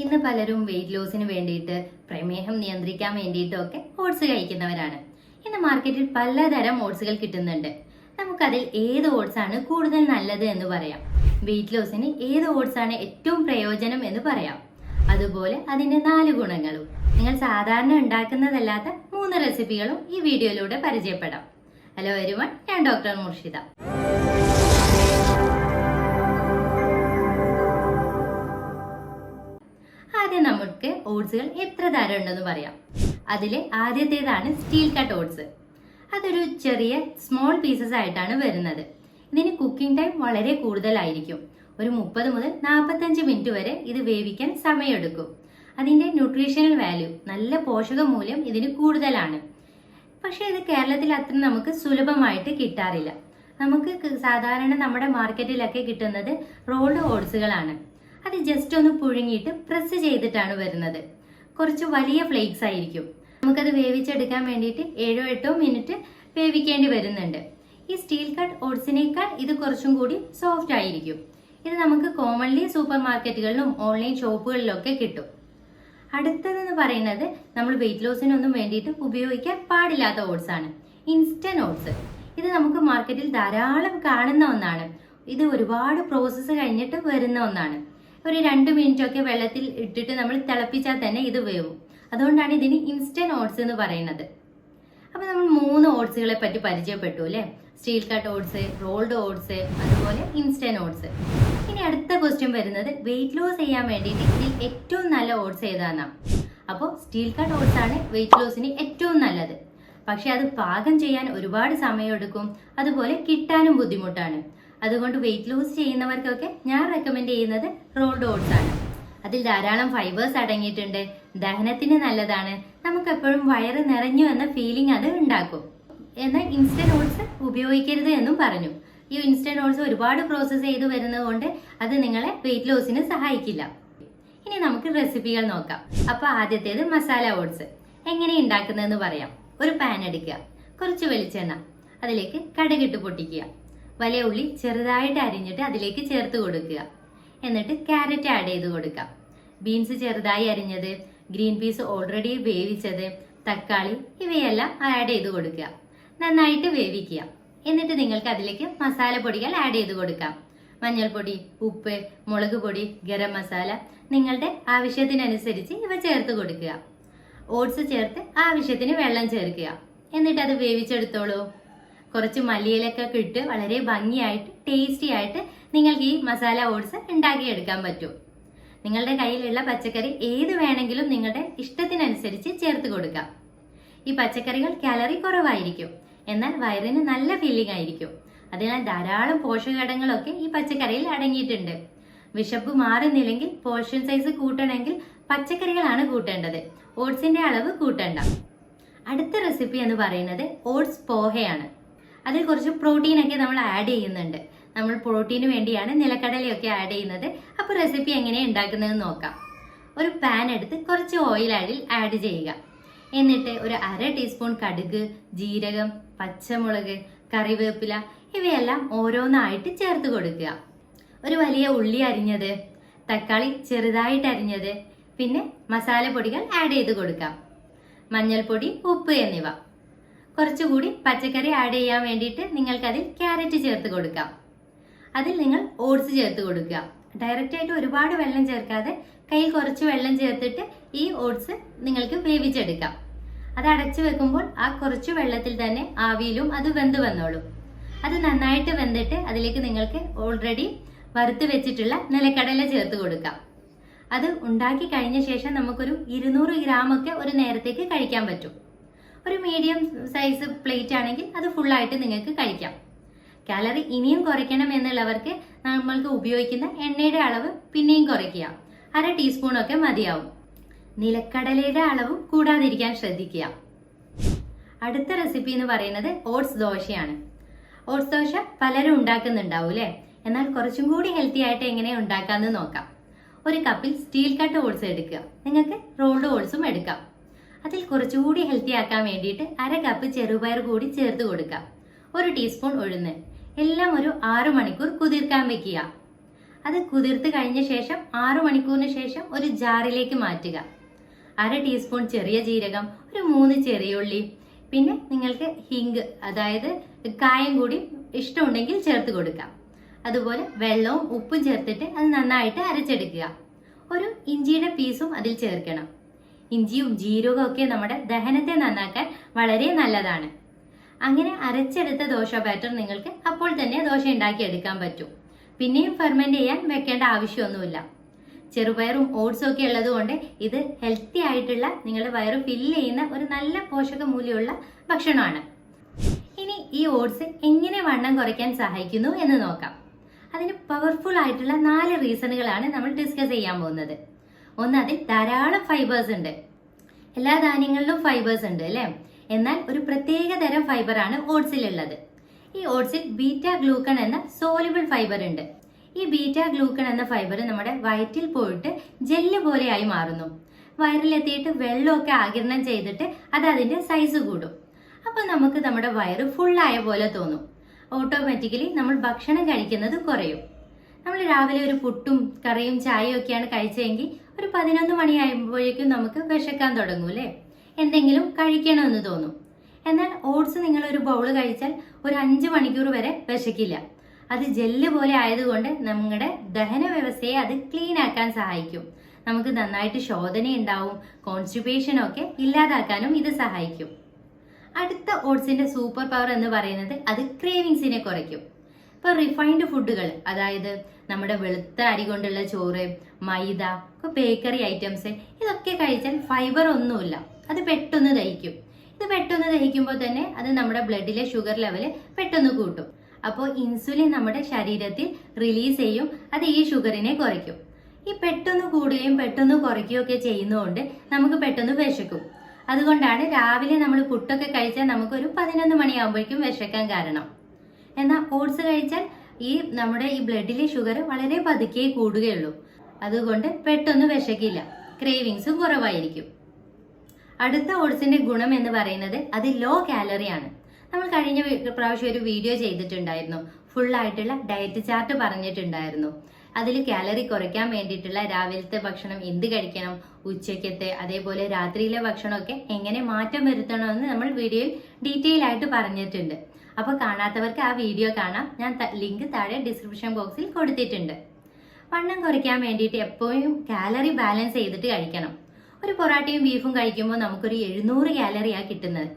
ഇന്ന് പലരും വെയിറ്റ് ലോസിന് വേണ്ടിയിട്ട് പ്രമേഹം നിയന്ത്രിക്കാൻ വേണ്ടിയിട്ടും ഒക്കെ ഓട്സ് കഴിക്കുന്നവരാണ്. ഇന്ന് മാർക്കറ്റിൽ പലതരം ഓട്സുകൾ കിട്ടുന്നുണ്ട്. നമുക്കതിൽ ഏത് ഓട്സ് ആണ് കൂടുതൽ നല്ലത് എന്ന് പറയാം. വെയിറ്റ് ലോസിന് ഏത് ഓട്സ് ആണ് ഏറ്റവും പ്രയോജനം എന്ന് പറയാം. അതുപോലെ അതിന്റെ നാല് ഗുണങ്ങളും. നിങ്ങൾ സാധാരണ ഉണ്ടാക്കുന്നതല്ലാത്ത മൂന്ന് റെസിപ്പികളും ഈ വീഡിയോയിലൂടെ പരിചയപ്പെടാം. ഹലോ എരുവൺ ഞാൻ ഡോക്ടർ മുർഷിദ. ആദ്യം നമുക്ക് ഓട്സുകൾ എത്ര തരം ഉണ്ടെന്ന് പറയാം. അതിൽ ആദ്യത്തേതാണ് സ്റ്റീൽ കട്ട് ഓട്സ്. അതൊരു ചെറിയ സ്മോൾ പീസസ് ആയിട്ടാണ് വരുന്നത്. ഇതിന് കുക്കിംഗ് ടൈം വളരെ കൂടുതലായിരിക്കും. ഒരു മുപ്പത് മുതൽ നാൽപ്പത്തഞ്ച് മിനിറ്റ് വരെ ഇത് വേവിക്കാൻ സമയമെടുക്കും. അതിന്റെ ന്യൂട്രീഷണൽ വാല്യൂ നല്ല പോഷക മൂല്യം ഇതിന് കൂടുതലാണ്. പക്ഷേ ഇത് കേരളത്തിൽ അത്ര നമുക്ക് സുലഭമായിട്ട് കിട്ടാറില്ല. നമുക്ക് സാധാരണ നമ്മുടെ മാർക്കറ്റിലൊക്കെ കിട്ടുന്നത് റോൾഡ് ഓട്സുകളാണ്. അത് ജസ്റ്റ് ഒന്ന് പുഴുങ്ങിയിട്ട് പ്രസ് ചെയ്തിട്ടാണ് വരുന്നത്. കുറച്ച് വലിയ ഫ്ലേക്സ് ആയിരിക്കും. നമുക്കത് വേവിച്ചെടുക്കാൻ വേണ്ടിയിട്ട് ഏഴോ എട്ടോ മിനിറ്റ് വേവിക്കേണ്ടി വരുന്നുണ്ട്. ഈ സ്റ്റീൽ കട്ട് ഓട്സിനേക്കാൾ ഇത് കുറച്ചും കൂടി സോഫ്റ്റ് ആയിരിക്കും. ഇത് നമുക്ക് കോമൺലി സൂപ്പർ മാർക്കറ്റുകളിലും ഓൺലൈൻ ഷോപ്പുകളിലൊക്കെ കിട്ടും. അടുത്തതെന്ന് പറയുന്നത് നമ്മൾ വെയിറ്റ് ലോസിനൊന്നും വേണ്ടിയിട്ട് ഉപയോഗിക്കാൻ പാടില്ലാത്ത ഓട്സ് ആണ്. ഇൻസ്റ്റന്റ് ഓട്സ് ഇത് നമുക്ക് മാർക്കറ്റിൽ ധാരാളം കാണുന്ന ഒന്നാണ്. ഇത് ഒരുപാട് പ്രോസസ്സ് കഴിഞ്ഞിട്ട് വരുന്ന ഒന്നാണ്. ഒരു രണ്ട് മിനിറ്റ് ഒക്കെ വെള്ളത്തിൽ ഇട്ടിട്ട് നമ്മൾ തിളപ്പിച്ചാൽ തന്നെ ഇത് വേവും. അതുകൊണ്ടാണ് ഇതിന് ഇൻസ്റ്റന്റ് ഓട്സ് എന്ന് പറയുന്നത്. അപ്പൊ നമ്മൾ മൂന്ന് ഓട്സുകളെ പറ്റി പരിചയപ്പെട്ടു അല്ലേ? Steel cut oats rolled oats അതുപോലെ ഇൻസ്റ്റന്റ് ഓട്സ് ഇനി അടുത്ത ക്വസ്റ്റ്യൻ വരുന്നത് വെയിറ്റ് ലോസ് ചെയ്യാൻ വേണ്ടിയിട്ട് ഇതിൽ ഏറ്റവും നല്ല ഓട്സ് ഏതാണ് അപ്പോൾ സ്റ്റീൽ കട്ട് ഓട്സ് ആണ് വെയിറ്റ് ലോസിന് ഏറ്റവും നല്ലത്. പക്ഷെ അത് പാകം ചെയ്യാൻ ഒരുപാട് സമയമെടുക്കും. അതുപോലെ കിട്ടാനും ബുദ്ധിമുട്ടാണ്. അതുകൊണ്ട് വെയിറ്റ് ലൂസ് ചെയ്യുന്നവർക്കൊക്കെ ഞാൻ റെക്കമെൻഡ് ചെയ്യുന്നത് റോൾഡ് ഓട്സ് ആണ്. അതിൽ ധാരാളം ഫൈബേഴ്സ് അടങ്ങിയിട്ടുണ്ട്. ദഹനത്തിന് നല്ലതാണ്. നമുക്ക് എപ്പോഴും വയറ് നിറഞ്ഞു എന്ന ഫീലിംഗ് അത് ഉണ്ടാക്കും. എന്നാൽ ഇൻസ്റ്റന്റ് ഓട്സ് ഉപയോഗിക്കരുത് എന്നും പറഞ്ഞു. ഈ ഇൻസ്റ്റന്റ് ഓട്സ് ഒരുപാട് പ്രോസസ്സ് ചെയ്ത് വരുന്നതുകൊണ്ട് അത് നിങ്ങളെ വെയിറ്റ് ലോസിന് സഹായിക്കില്ല. ഇനി നമുക്ക് റെസിപ്പികൾ നോക്കാം. അപ്പൊ ആദ്യത്തേത് മസാല ഓട്സ് എങ്ങനെ ഉണ്ടാക്കുന്നതെന്ന് പറയാം. ഒരു പാൻ എടുക്കുക. കുറച്ച് വെളിച്ചെണ്ണ. അതിലേക്ക് കടുകിട്ട് പൊട്ടിക്കുക. വലിയ ഉള്ളി ചെറുതായിട്ട് അരിഞ്ഞിട്ട് അതിലേക്ക് ചേർത്ത് കൊടുക്കുക. എന്നിട്ട് ക്യാരറ്റ് ആഡ് ചെയ്ത് കൊടുക്കാം ബീൻസ് ചെറുതായി അരിഞ്ഞത് ഗ്രീൻ പീസ് ഓൾറെഡി വേവിച്ചത് തക്കാളി ഇവയെല്ലാം ആഡ് ചെയ്ത് കൊടുക്കുക. നന്നായിട്ട് വേവിക്കുക. എന്നിട്ട് നിങ്ങൾക്ക് അതിലേക്ക് മസാലപ്പൊടികൾ ആഡ് ചെയ്ത് കൊടുക്കാം. മഞ്ഞൾപ്പൊടി ഉപ്പ് മുളക് പൊടി ഗരം മസാല നിങ്ങളുടെ ആവശ്യത്തിനനുസരിച്ച് ഇവ ചേർത്ത് കൊടുക്കുക. ഓട്സ് ചേർത്ത് ആവശ്യത്തിന് വെള്ളം ചേർക്കുക. എന്നിട്ട് അത് വേവിച്ചെടുത്തോളൂ. കുറച്ച് മല്ലിയിലൊക്കെ ഇട്ട് വളരെ ഭംഗിയായിട്ട് ടേസ്റ്റി ആയിട്ട് നിങ്ങൾക്ക് ഈ മസാല ഓട്സ് ഉണ്ടാക്കിയെടുക്കാൻ പറ്റും. നിങ്ങളുടെ കയ്യിലുള്ള പച്ചക്കറി ഏത് വേണമെങ്കിലും നിങ്ങളുടെ ഇഷ്ടത്തിനനുസരിച്ച് ചേർത്ത് കൊടുക്കാം. ഈ പച്ചക്കറികൾ കാലറി കുറവായിരിക്കും. എന്നാൽ വയറിന് നല്ല ഫീലിംഗ് ആയിരിക്കും. അതിനാൽ ധാരാളം പോഷകഘടകങ്ങളൊക്കെ ഈ പച്ചക്കറിയിൽ അടങ്ങിയിട്ടുണ്ട്. വിശപ്പ് മാറുന്നില്ലെങ്കിൽ പോർഷൻ സൈസ് കൂട്ടണമെങ്കിൽ പച്ചക്കറികളാണ് കൂട്ടേണ്ടത്. ഓട്സിന്റെ അളവ് കൂട്ടണ്ട. അടുത്ത റെസിപ്പി എന്ന് പറയുന്നത് ഓട്സ് പോഹയാണ് അതിൽ കുറച്ച് പ്രോട്ടീനൊക്കെ നമ്മൾ ആഡ് ചെയ്യുന്നുണ്ട്. നമ്മൾ പ്രോട്ടീന് വേണ്ടിയാണ് നിലക്കടലയൊക്കെ ആഡ് ചെയ്യുന്നത്. അപ്പോൾ റെസിപ്പി എങ്ങനെ ഉണ്ടാക്കുന്നതെന്ന് നോക്കാം. ഒരു പാൻ എടുത്ത് കുറച്ച് ഓയിൽ അതിൽ ആഡ് ചെയ്യുക. എന്നിട്ട് ഒരു അര ടീസ്പൂൺ കടുക് ജീരകം പച്ചമുളക് കറിവേപ്പില ഇവയെല്ലാം ഓരോന്നായിട്ട് ചേർത്ത് കൊടുക്കുക. ഒരു വലിയ ഉള്ളി അരിഞ്ഞത് തക്കാളി ചെറുതായിട്ട് അരിഞ്ഞത് പിന്നെ മസാലപ്പൊടികൾ ആഡ് ചെയ്ത് കൊടുക്കാം. മഞ്ഞൾപ്പൊടി ഉപ്പ് എന്നിവ. കുറച്ചുകൂടി പച്ചക്കറി ആഡ് ചെയ്യാൻ വേണ്ടിയിട്ട് നിങ്ങൾക്കതിൽ ക്യാരറ്റ് ചേർത്ത് കൊടുക്കാം. അതിൽ നിങ്ങൾ ഓട്സ് ചേർത്ത് കൊടുക്കുക. ഡയറക്റ്റ് ആയിട്ട് ഒരുപാട് വെള്ളം ചേർക്കാതെ കയ്യിൽ കുറച്ച് വെള്ളം ചേർത്തിട്ട് ഈ ഓട്സ് നിങ്ങൾക്ക് വേവിച്ചെടുക്കാം. അത് അടച്ചു വെക്കുമ്പോൾ ആ കുറച്ച് വെള്ളത്തിൽ തന്നെ ആവിയിലും അത് വെന്ത് വന്നോളും. അത് നന്നായിട്ട് വെന്തിട്ട് അതിലേക്ക് നിങ്ങൾക്ക് ഓൾറെഡി വറുത്ത് വെച്ചിട്ടുള്ള നിലക്കടല ചേർത്ത് കൊടുക്കാം. അത് ഉണ്ടാക്കി കഴിഞ്ഞ ശേഷം നമുക്കൊരു ഇരുന്നൂറ് ഗ്രാമൊക്കെ ഒരു നേരത്തേക്ക് കഴിക്കാൻ പറ്റും. ഒരു മീഡിയം സൈസ് പ്ലേറ്റ് ആണെങ്കിൽ അത് ഫുള്ളായിട്ട് നിങ്ങൾക്ക് കഴിക്കാം. കാലറി ഇനിയും കുറയ്ക്കണം എന്നുള്ളവർക്ക് നമ്മൾക്ക് ഉപയോഗിക്കുന്ന എണ്ണയുടെ അളവ് പിന്നെയും കുറയ്ക്കുക. അര ടീസ്പൂണൊക്കെ മതിയാവും. നിലക്കടലയുടെ അളവും കൂടാതിരിക്കാൻ ശ്രദ്ധിക്കുക. അടുത്ത റെസിപ്പി എന്ന് പറയുന്നത് ഓട്സ് ദോശയാണ്. ഓട്സ് ദോശ പലരും ഉണ്ടാക്കുന്നുണ്ടാവും അല്ലേ എന്നാൽ കുറച്ചും കൂടി ഹെൽത്തി ആയിട്ട് എങ്ങനെ ഉണ്ടാക്കാമെന്ന് നോക്കാം. ഒരു കപ്പിൽ സ്റ്റീൽ കട്ട് ഓട്സ് എടുക്കുക. നിങ്ങൾക്ക് റോൾഡ് ഓട്സും എടുക്കാം. അതിൽ കുറച്ചുകൂടി ഹെൽത്തി ആക്കാൻ വേണ്ടിയിട്ട് അര കപ്പ് ചെറുപയർ കൂടി ചേർത്ത് കൊടുക്കാം. ഒരു ടീസ്പൂൺ ഉഴുന്ന്. എല്ലാം ഒരു ആറു മണിക്കൂർ കുതിർക്കാൻ വെക്കുക. അത് കുതിർത്ത് കഴിഞ്ഞ ശേഷം ആറു മണിക്കൂറിന് ശേഷം ഒരു ജാറിലേക്ക് മാറ്റുക. അര ടീസ്പൂൺ ചെറിയ ജീരകം ഒരു മൂന്ന് ചെറിയ ഉള്ളി പിന്നെ നിങ്ങൾക്ക് ഹിങ്ക് അതായത് കായം കൂടി ഇഷ്ടമുണ്ടെങ്കിൽ ചേർത്ത് കൊടുക്കാം. അതുപോലെ വെള്ളവും ഉപ്പും ചേർത്തിട്ട് അത് നന്നായിട്ട് അരച്ചെടുക്കുക. ഒരു ഇഞ്ചിയുടെ പീസും അതിൽ ചേർക്കണം. ഇഞ്ചിയും ജീരകവും ഒക്കെ നമ്മുടെ ദഹനത്തെ നന്നാക്കാൻ വളരെ നല്ലതാണ്. അങ്ങനെ അരച്ചെടുത്ത ദോശ ബാറ്റർ നിങ്ങൾക്ക് അപ്പോൾ തന്നെ ദോശ ഉണ്ടാക്കിയെടുക്കാൻ പറ്റും. പിന്നെയും ഫെർമെന്റ് ചെയ്യാൻ വെക്കേണ്ട ആവശ്യമൊന്നുമില്ല. ചെറുപയറും ഓട്സും ഒക്കെ ഉള്ളത് കൊണ്ട് ഇത് ഹെൽത്തി ആയിട്ടുള്ള നിങ്ങളുടെ വയറ് ഫില്ല് ചെയ്യുന്ന ഒരു നല്ല പോഷക മൂല്യമുള്ള ഭക്ഷണമാണ്. ഇനി ഈ ഓട്സ് എങ്ങനെ വണ്ണം കുറയ്ക്കാൻ സഹായിക്കുന്നു എന്ന് നോക്കാം. അതിന് പവർഫുൾ ആയിട്ടുള്ള നാല് റീസണുകളാണ് നമ്മൾ ഡിസ്കസ് ചെയ്യാൻ പോകുന്നത്. ഒന്ന് അതിൽ ധാരാളം ഫൈബേഴ്സ് ഉണ്ട്. എല്ലാ ധാന്യങ്ങളിലും ഫൈബേഴ്സ് ഉണ്ട് അല്ലേ? എന്നാൽ ഒരു പ്രത്യേക തരം ഫൈബർ ആണ് ഓട്സിലുള്ളത് ഈ ഓട്സിൽ ബീറ്റ ഗ്ലൂക്കൺ എന്ന സോലിബിൾ ഫൈബർ ഉണ്ട്. ഈ ബീറ്റ ഗ്ലൂക്കൺ എന്ന ഫൈബർ നമ്മുടെ വയറ്റിൽ പോയിട്ട് ജെല്ല് പോലെയായി മാറുന്നു. വയറിലെത്തിയിട്ട് വെള്ളമൊക്കെ ആകിരണം ചെയ്തിട്ട് അത് അതിന്റെ സൈസ് കൂടും. അപ്പോൾ നമുക്ക് നമ്മുടെ വയറ് ഫുള്ളായ പോലെ തോന്നും. ഓട്ടോമാറ്റിക്കലി നമ്മൾ ഭക്ഷണം കഴിക്കുന്നത് കുറയും. നമ്മൾ രാവിലെ ഒരു പുട്ടും കറിയും ചായയും ഒക്കെയാണ് കഴിച്ചതെങ്കിൽ ഒരു പതിനൊന്ന് മണിയാകുമ്പോഴേക്കും നമുക്ക് വിശക്കാൻ തുടങ്ങും അല്ലേ എന്തെങ്കിലും കഴിക്കണമെന്ന് തോന്നും. എന്നാൽ ഓട്സ് നിങ്ങൾ ഒരു ബൗൾ കഴിച്ചാൽ ഒരു അഞ്ച് മണിക്കൂർ വരെ വിശക്കില്ല. അത് ജെല്ല് പോലെ ആയതുകൊണ്ട് നമ്മുടെ ദഹന വ്യവസ്ഥയെ അത് ക്ലീൻ ആക്കാൻ സഹായിക്കും. നമുക്ക് നന്നായിട്ട് ശോധന ഉണ്ടാവും കോൺസ്റ്റിപ്പേഷൻ ഒക്കെ ഇല്ലാതാക്കാനും ഇത് സഹായിക്കും. അടുത്ത ഓട്സിന്റെ സൂപ്പർ പവർ എന്ന് പറയുന്നത് അത് ക്രേവിങ്സിനെ കുറയ്ക്കും. ഇപ്പൊ റിഫൈൻഡ് ഫുഡുകൾ അതായത് നമ്മുടെ വെളുത്ത അരി കൊണ്ടുള്ള ചോറ് മൈദ ബേക്കറി ഐറ്റംസ് ഇതൊക്കെ കഴിച്ചാൽ ഫൈബർ ഒന്നുമില്ല. അത് പെട്ടെന്ന് ദഹിക്കും. ഇത് പെട്ടെന്ന് ദഹിക്കുമ്പോൾ തന്നെ അത് നമ്മുടെ ബ്ലഡിലെ ഷുഗർ ലെവൽ പെട്ടെന്ന് കൂട്ടും. അപ്പോൾ ഇൻസുലിൻ നമ്മുടെ ശരീരത്തിൽ റിലീസ് ചെയ്യും അത് ഈ ഷുഗറിനെ കുറയ്ക്കും. ഈ പെട്ടെന്ന് കൂടുകയും പെട്ടെന്ന് കുറയ്ക്കുകയും ഒക്കെ ചെയ്യുന്നതുകൊണ്ട് നമുക്ക് പെട്ടെന്ന് വിശക്കും. അതുകൊണ്ടാണ് രാവിലെ നമ്മൾ പുട്ടൊക്കെ കഴിച്ചാൽ നമുക്കൊരു പതിനൊന്ന് മണിയാകുമ്പോഴേക്കും വിശക്കാൻ കാരണം. എന്നാൽ ഓട്സ് കഴിച്ചാൽ ഈ നമ്മുടെ ഈ ബ്ലഡിലെ ഷുഗർ വളരെ പതുക്കെ കൂടുകയുള്ളൂ. അതുകൊണ്ട് പെട്ടെന്ന് വിശക്കില്ല. ക്രേവിങ്സ് കുറവായിരിക്കും. അടുത്ത ഓട്സിന്റെ ഗുണം എന്ന് പറയുന്നത് അത് ലോ കാലറി ആണ്. നമ്മൾ കഴിഞ്ഞ പ്രാവശ്യം ഒരു വീഡിയോ ചെയ്തിട്ടുണ്ടായിരുന്നു. ഫുൾ ആയിട്ടുള്ള ഡയറ്റ് ചാർട്ട് പറഞ്ഞിട്ടുണ്ടായിരുന്നു. അതിൽ കാലറി കുറയ്ക്കാൻ വേണ്ടിയിട്ടുള്ള രാവിലത്തെ ഭക്ഷണം എന്ത് കഴിക്കണം ഉച്ചയ്ക്കത്തെ അതേപോലെ രാത്രിയിലെ ഭക്ഷണമൊക്കെ എങ്ങനെ മാറ്റം വരുത്തണമെന്ന് നമ്മൾ വീഡിയോയിൽ ഡീറ്റെയിൽ ആയിട്ട് പറഞ്ഞിട്ടുണ്ട്. അപ്പോൾ കാണാത്തവർക്ക് ആ വീഡിയോ കാണാം. ഞാൻ ലിങ്ക് താഴെ ഡിസ്ക്രിപ്ഷൻ ബോക്സിൽ കൊടുത്തിട്ടുണ്ട്. വണ്ണം കുറയ്ക്കാൻ വേണ്ടിയിട്ട് എപ്പോഴും കാലറി ബാലൻസ് ചെയ്തിട്ട് കഴിക്കണം. ഒരു പൊറാട്ടയും ബീഫും കഴിക്കുമ്പോൾ നമുക്കൊരു എഴുന്നൂറ് കാലറിയാണ് കിട്ടുന്നത്.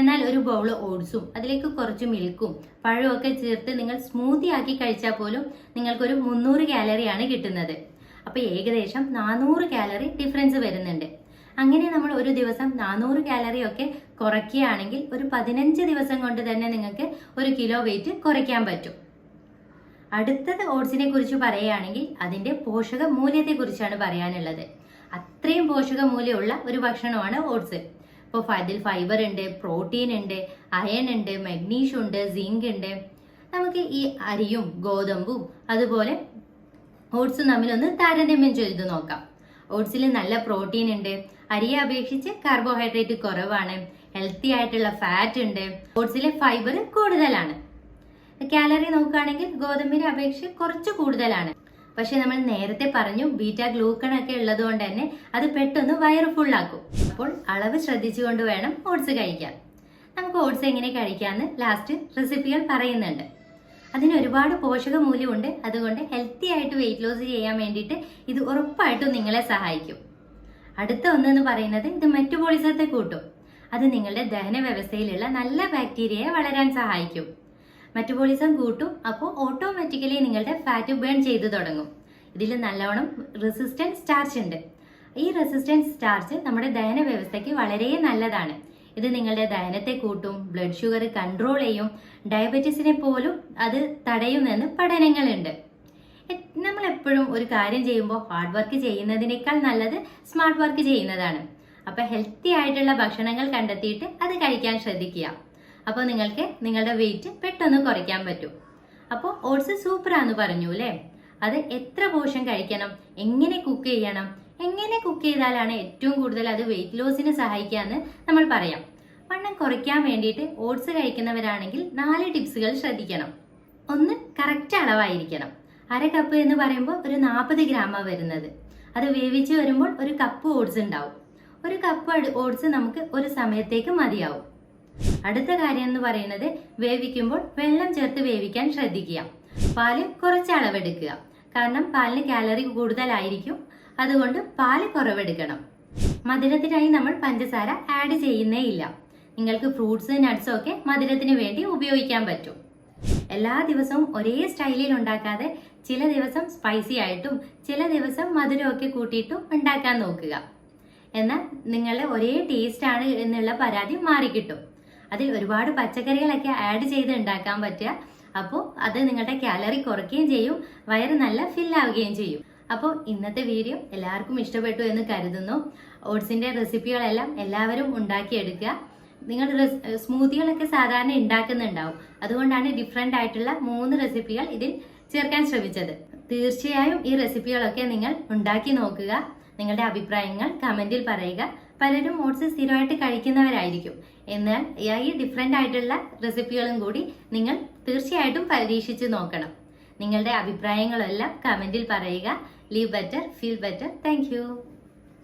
എന്നാൽ ഒരു ബൗൾ ഓട്സും അതിലേക്ക് കുറച്ച് മിൽക്കും പഴവും ഒക്കെ ചേർത്ത് നിങ്ങൾ സ്മൂത്തി ആക്കി കഴിച്ചാൽ പോലും നിങ്ങൾക്കൊരു മുന്നൂറ് കാലറിയാണ് കിട്ടുന്നത്. അപ്പോൾ ഏകദേശം നാനൂറ് കാലറി ഡിഫറൻസ് വരുന്നുണ്ട്. അങ്ങനെ നമ്മൾ ഒരു ദിവസം നാനൂറ് കാലറി ഒക്കെ കുറയ്ക്കുകയാണെങ്കിൽ ഒരു പതിനഞ്ച് ദിവസം കൊണ്ട് തന്നെ നിങ്ങൾക്ക് ഒരു കിലോ വെയിറ്റ് കുറയ്ക്കാൻ പറ്റും. അടുത്തത് ഓട്സിനെ കുറിച്ച് പറയുകയാണെങ്കിൽ അതിന്റെ പോഷക മൂല്യത്തെ കുറിച്ചാണ് പറയാനുള്ളത്. അത്രയും പോഷക മൂല്യമുള്ള ഒരു ഭക്ഷണമാണ് ഓട്സ്. ഇപ്പോൾ അതിൽ ഫൈബർ ഉണ്ട് പ്രോട്ടീൻ ഉണ്ട് അയൺ ഉണ്ട് മഗ്നീഷ്യം ഉണ്ട് സിങ്ക് ഉണ്ട്. നമുക്ക് ഈ അരിയും ഗോതമ്പും അതുപോലെ ഓട്സും തമ്മിലൊന്ന് താരതമ്യം ചെയ്ത് നോക്കാം. ഓട്സിൽ നല്ല പ്രോട്ടീൻ ഉണ്ട് അരിയെ അപേക്ഷിച്ച് കാർബോഹൈഡ്രേറ്റ് കുറവാണ്. ഹെൽത്തി ആയിട്ടുള്ള ഫാറ്റ് ഉണ്ട്. ഓട്സിലെ ഫൈബർ കൂടുതലാണ്. കാലറി നോക്കുകയാണെങ്കിൽ ഗോതമ്പിനെ അപേക്ഷിച്ച് കുറച്ച് കൂടുതലാണ്. പക്ഷെ നമ്മൾ നേരത്തെ പറഞ്ഞു ബീറ്റാ ഗ്ലൂക്കൺ ഒക്കെ ഉള്ളത് കൊണ്ട് തന്നെ അത് പെട്ടെന്ന് വയറ് ഫുള്ളാക്കും അപ്പോൾ അളവ് ശ്രദ്ധിച്ചുകൊണ്ട് വേണം ഓട്സ് കഴിക്കാൻ. നമുക്ക് ഓട്സ് എങ്ങനെ കഴിക്കാമെന്ന് ലാസ്റ്റ് റെസിപ്പികൾ പറയുന്നുണ്ട്. അതിന് ഒരുപാട് പോഷക മൂല്യമുണ്ട് അതുകൊണ്ട് ഹെൽത്തി ആയിട്ട് വെയിറ്റ് ലോസ് ചെയ്യാൻ വേണ്ടിയിട്ട് ഇത് ഉറപ്പായിട്ടും നിങ്ങളെ സഹായിക്കും. അടുത്ത ഒന്നെന്ന് പറയുന്നത് ഇത് മെറ്റബോളിസത്തെ കൂട്ടും. അത് നിങ്ങളുടെ ദഹന വ്യവസ്ഥയിലുള്ള നല്ല ബാക്ടീരിയയെ വളരാൻ സഹായിക്കും. മെറ്റബോളിസം കൂട്ടും അപ്പോൾ ഓട്ടോമാറ്റിക്കലി നിങ്ങളുടെ ഫാറ്റ് ബേൺ ചെയ്തു തുടങ്ങും. ഇതിൽ നല്ലോണം റെസിസ്റ്റന്റ് സ്റ്റാർച്ച് ഉണ്ട്. ഈ റെസിസ്റ്റൻസ് സ്റ്റാർച്ച് നമ്മുടെ ദഹന വ്യവസ്ഥയ്ക്ക് വളരെ നല്ലതാണ്. ഇത് നിങ്ങളുടെ ദഹനത്തെ കൂട്ടും ബ്ലഡ് ഷുഗർ കൺട്രോൾ ചെയ്യും ഡയബറ്റീസിനെ പോലും അത് തടയുമെന്ന് പഠനങ്ങളുണ്ട്. നമ്മൾ എപ്പോഴും ഒരു കാര്യം ചെയ്യുമ്പോൾ ഹാർഡ് വർക്ക് ചെയ്യുന്നതിനേക്കാൾ നല്ലത് സ്മാർട്ട് വർക്ക് ചെയ്യുന്നതാണ്. അപ്പൊ ഹെൽത്തി ആയിട്ടുള്ള ഭക്ഷണങ്ങൾ കണ്ടെത്തിയിട്ട് അത് കഴിക്കാൻ ശ്രദ്ധിക്കുക. അപ്പോൾ നിങ്ങൾക്ക് നിങ്ങളുടെ വെയിറ്റ് പെട്ടെന്ന് കുറയ്ക്കാൻ പറ്റും. അപ്പോൾ ഓട്സ് സൂപ്പറാന്ന് പറഞ്ഞു അല്ലേ അത് എത്ര പോഷൻ കഴിക്കണം? എങ്ങനെ കുക്ക് ചെയ്യണം? എങ്ങനെ കുക്ക് ചെയ്താലാണ് ഏറ്റവും കൂടുതൽ അത് വെയിറ്റ് ലോസിന് സഹായിക്കുക എന്ന് നമ്മൾ പറയാം. വണ്ണം കുറയ്ക്കാൻ വേണ്ടിയിട്ട് ഓട്സ് കഴിക്കുന്നവരാണെങ്കിൽ നാല് ടിപ്സുകൾ ശ്രദ്ധിക്കണം. ഒന്ന് കറക്റ്റ് അളവായിരിക്കണം. അര കപ്പ് എന്ന് പറയുമ്പോൾ ഒരു നാൽപ്പത് ഗ്രാമാണ് വരുന്നത്. അത് വേവിച്ച് വരുമ്പോൾ ഒരു കപ്പ് ഓട്സ് ഉണ്ടാവും. ഒരു കപ്പ് ഓട്സ് നമുക്ക് ഒരു സമയത്തേക്ക് മതിയാവും. അടുത്ത കാര്യം എന്ന് പറയുന്നത് വേവിക്കുമ്പോൾ വെള്ളം ചേർത്ത് വേവിക്കാൻ ശ്രദ്ധിക്കുക. പാൽ കുറച്ച് അളവെടുക്കുക. കാരണം പാലിന് കാലറി കൂടുതലായിരിക്കും. അതുകൊണ്ട് പാൽ കുറവെടുക്കണം. മധുരത്തിനായി നമ്മൾ പഞ്ചസാര ആഡ് ചെയ്യുന്നേ ഇല്ല. നിങ്ങൾക്ക് ഫ്രൂട്ട്സ് നട്ട്സും ഒക്കെ മധുരത്തിന് വേണ്ടി ഉപയോഗിക്കാൻ പറ്റും. എല്ലാ ദിവസവും ഒരേ സ്റ്റൈലിൽ ഉണ്ടാക്കാതെ ചില ദിവസം സ്പൈസി ആയിട്ടും ചില ദിവസം മധുരമൊക്കെ കൂട്ടിയിട്ടും ഉണ്ടാക്കാൻ നോക്കുക. എന്നാൽ നിങ്ങളുടെ ഒരേ ടേസ്റ്റ് ആണ് എന്നുള്ള പരാതി മാറിക്കിട്ടും. അതിൽ ഒരുപാട് പച്ചക്കറികളൊക്കെ ആഡ് ചെയ്ത് ഉണ്ടാക്കാൻ പറ്റുക. അപ്പോൾ അത് നിങ്ങളുടെ കാലറി കുറയ്ക്കുകയും ചെയ്യും വയറ് നല്ല ഫില്ലാവുകയും ചെയ്യും. അപ്പോൾ ഇന്നത്തെ വീഡിയോ എല്ലാവർക്കും ഇഷ്ടപ്പെട്ടു എന്ന് കരുതുന്നു. ഓട്സിന്റെ റെസിപ്പികളെല്ലാം എല്ലാവരും ഉണ്ടാക്കിയെടുക്കുക. നിങ്ങൾ സ്മൂതികളൊക്കെ സാധാരണ ഉണ്ടാക്കുന്നുണ്ടാവും. അതുകൊണ്ടാണ് ഡിഫറെന്റ് ആയിട്ടുള്ള മൂന്ന് റെസിപ്പികൾ ഇതിൽ ചേർക്കാൻ ശ്രമിച്ചത്. തീർച്ചയായും ഈ റെസിപ്പികളൊക്കെ നിങ്ങൾ ഉണ്ടാക്കി നോക്കുക. നിങ്ങളുടെ അഭിപ്രായങ്ങൾ കമന്റിൽ പറയുക. പലരും ഓട്സ് സ്ഥിരമായിട്ട് കഴിക്കുന്നവരായിരിക്കും. എന്നാൽ ഈ ഡിഫറെന്റ് ആയിട്ടുള്ള റെസിപ്പികളും കൂടി നിങ്ങൾ തീർച്ചയായിട്ടും പരീക്ഷിച്ച് നോക്കണം. നിങ്ങളുടെ അഭിപ്രായങ്ങളെല്ലാം കമന്റിൽ പറയുക. Live better feel better thank